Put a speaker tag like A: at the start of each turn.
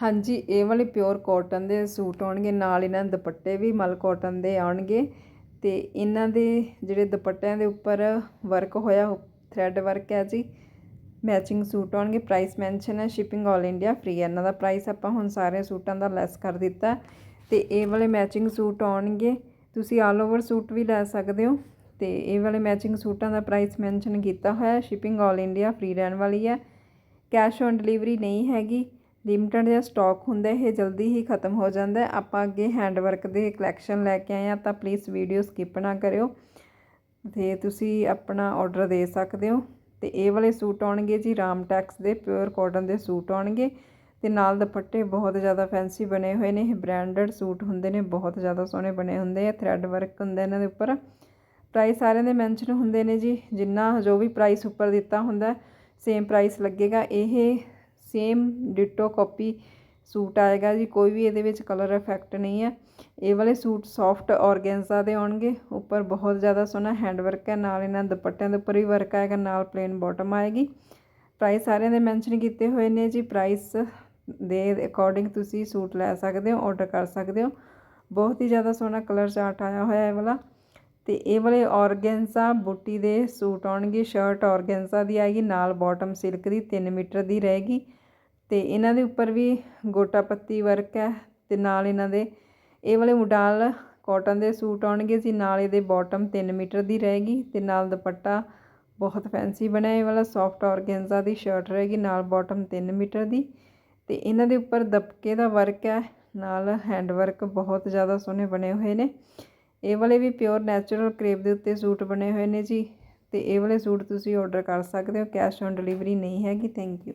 A: ਹਾਂਜੀ, ਇਹ ਵਾਲੇ ਪਿਓਰ ਕਾਟਨ ਦੇ ਸੂਟ ਆਉਣਗੇ, ਨਾਲ ਇਹਨਾਂ ਦੇ ਦੁਪੱਟੇ ਵੀ ਮਲ ਕਾਟਨ ਦੇ ਆਉਣਗੇ ਅਤੇ ਇਹਨਾਂ ਦੇ ਜਿਹੜੇ ਦੁਪੱਟਿਆਂ ਦੇ ਉੱਪਰ ਵਰਕ ਹੋਇਆ ਥਰੈਡ ਵਰਕ ਹੈ ਜੀ। ਮੈਚਿੰਗ ਸੂਟ ਆਉਣਗੇ ਪ੍ਰਾਈਸ ਮੈਂਸ਼ਨ ਹੈ ਸ਼ਿਪਿੰਗ ਆਲ ਇੰਡੀਆ ਫ੍ਰੀ ਹੈ। ਇਹਨਾਂ ਦਾ ਪ੍ਰਾਈਸ ਆਪਾਂ ਹੁਣ ਸਾਰੇ ਸੂਟਾਂ ਦਾ ਲੈਸ ਕਰ ਦਿੱਤਾ ਤੇ ਇਹ ਵਾਲੇ ਮੈਚਿੰਗ ਸੂਟ ਆਉਣਗੇ, ਤੁਸੀਂ ਆਲ ਓਵਰ ਸੂਟ ਵੀ ਲੈ ਸਕਦੇ ਹੋ। ਤੇ ਇਹ ਵਾਲੇ ਮੈਚਿੰਗ ਸੂਟਾਂ ਦਾ ਪ੍ਰਾਈਸ ਮੈਂਸ਼ਨ ਕੀਤਾ ਹੋਇਆ ਹੈ ਸ਼ਿਪਿੰਗ ਆਲ ਇੰਡੀਆ ਫ੍ਰੀ ਰਹਿਣ ਵਾਲੀ ਹੈ। ਕੈਸ਼ ਔਨ ਡਿਲੀਵਰੀ ਨਹੀਂ ਹੈਗੀ। ਲਿਮਟਡ ਜਿਹਾ ਸਟਾਕ ਹੁੰਦਾ, ਇਹ ਜਲਦੀ ਹੀ ਖਤਮ ਹੋ ਜਾਂਦਾ। ਆਪਾਂ ਅੱਗੇ ਹੈਂਡ ਵਰਕ ਦੇ ਕਲੈਕਸ਼ਨ ਲੈ ਕੇ ਆਏ ਆ ਤਾਂ ਪਲੀਜ਼ ਵੀਡੀਓ ਸਕਿਪ ਨਾ ਕਰਿਓ। ਤੇ ਤੁਸੀਂ ਆਪਣਾ ਆਰਡਰ ਦੇ ਸਕਦੇ ਹੋ। ਤੇ ਇਹ ਵਾਲੇ ਸੂਟ ਆਉਣਗੇ ਜੀ ਰਾਮ ਟੈਕਸ ਦੇ ਪਿਓਰ ਕਾਟਨ ਦੇ ਸੂਟ ਆਉਣਗੇ। ਤੇ ਨਾਲ ਦੁਪੱਟੇ ਬਹੁਤ ਜ਼ਿਆਦਾ ਫੈਂਸੀ ਬਣੇ ਹੋਏ ਨੇ, ਇਹ ਬ੍ਰਾਂਡਡ ਸੂਟ ਹੁੰਦੇ ਨੇ, ਬਹੁਤ ਜ਼ਿਆਦਾ ਸੋਹਣੇ ਬਣੇ ਹੁੰਦੇ ਆ ਥ੍ਰੈਡ ਵਰਕ ਹੁੰਦਾ ਇਹਨਾਂ ਦੇ ਉੱਪਰ। ਪ੍ਰਾਈਸ ਸਾਰਿਆਂ ਦੇ ਮੈਂਸ਼ਨ ਹੁੰਦੇ ਨੇ ਜੀ, ਜਿੰਨਾ ਜੋ ਵੀ ਪ੍ਰਾਈਸ ਉੱਪਰ ਦਿੱਤਾ ਹੁੰਦਾ ਸੇਮ ਪ੍ਰਾਈਸ ਲੱਗੇਗਾ। ਇਹ ਸੇਮ ਡਿਟੋ ਕਾਪੀ ਸੂਟ ਆਏਗਾ ਜੀ, ਕੋਈ ਵੀ ਇਹਦੇ ਵਿੱਚ ਕਲਰ ਇਫੈਕਟ ਨਹੀਂ ਹੈ। ਇਹ ਵਾਲੇ ਸੂਟ ਸੌਫਟ ਔਰਗੈਂਜ਼ਾ ਦੇ ਆਉਣਗੇ। ਉੱਪਰ ਬਹੁਤ ਜ਼ਿਆਦਾ ਸੋਹਣਾ ਹੈਂਡ ਵਰਕ ਹੈ। ਨਾਲ ਇਹਨਾਂ ਦੁਪੱਟਿਆਂ ਦੇ ਉੱਪਰ ਵੀ ਵਰਕ ਆਏਗਾ। ਨਾਲ ਪਲੇਨ ਬਾਟਮ ਆਏਗੀ। ਪ੍ਰਾਈਸ ਸਾਰਿਆਂ ਦੇ ਮੈਂਸ਼ਨ ਕੀਤੇ ਹੋਏ ਨੇ ਜੀ। ਪ੍ਰਾਈਸ ਦੇ ਅਕੋਰਡਿੰਗ ਤੁਸੀਂ ਸੂਟ ਲੈ ਸਕਦੇ ਹੋ ਆਰਡਰ ਕਰ ਸਕਦੇ ਹੋ। ਬਹੁਤ ਹੀ ਜ਼ਿਆਦਾ ਸੋਹਣਾ ਕਲਰ ਚਾਰਟ ਆਇਆ ਹੋਇਆ ਹੈ ਵਾਲਾ। ਅਤੇ ਇਹ ਵਾਲੇ ਔਰਗੈਂਜ਼ਾ ਬੂਟੀ ਦੇ ਸੂਟ ਆਉਣਗੇ, ਸ਼ਰਟ ਔਰਗੈਂਜ਼ਾ ਦੀ ਆਏਗੀ, ਨਾਲ ਬਾਟਮ ਸਿਲਕ ਦੀ 3 ਮੀਟਰ ਦੀ ਰਹੇਗੀ ਅਤੇ ਇਹਨਾਂ ਦੇ ਉੱਪਰ ਵੀ ਗੋਟਾ ਪੱਤੀ ਵਰਕ ਹੈ ਅਤੇ ਨਾਲ ਇਹਨਾਂ ਦੇ ਇਹ ਵਾਲੇ ਮੁਡਾਲ ਕਾਟਨ ਦੇ ਸੂਟ ਆਉਣਗੇ ਜੀ, ਨਾਲ ਇਹਦੇ ਬਾਟਮ 3 ਮੀਟਰ ਦੀ ਰਹੇਗੀ ਅਤੇ ਨਾਲ ਦੁਪੱਟਾ ਬਹੁਤ ਫੈਂਸੀ ਬਣਿਆ, ਇਹ ਵਾਲਾ ਸੌਫਟ ਔਰਗੈਂਜ਼ਾ ਦੀ ਸ਼ਰਟ ਰਹੇਗੀ, ਨਾਲ ਬਾਟਮ 3 ਮੀਟਰ ਦੀ ਅਤੇ ਇਹਨਾਂ ਦੇ ਉੱਪਰ ਦਬਕੇ ਦਾ ਵਰਕ ਹੈ, ਨਾਲ ਹੈਂਡ ਵਰਕ ਬਹੁਤ ਜ਼ਿਆਦਾ ਸੋਹਣੇ ਬਣੇ ਹੋਏ ਨੇ। ਇਹ ਵਾਲੇ ਵੀ ਪਿਓਰ ਨੈਚੁਰਲ ਕਰੇਪ ਦੇ ਉੱਤੇ ਸੂਟ ਬਣੇ ਹੋਏ ਨੇ ਜੀ। ਤੇ ਇਹ ਵਾਲੇ ਸੂਟ ਤੁਸੀਂ ਆਰਡਰ ਕਰ ਸਕਦੇ ਹੋ ਕੈਸ਼ ਔਨ ਡਿਲੀਵਰੀ ਨਹੀਂ ਹੈਗੀ ਥੈਂਕ ਯੂ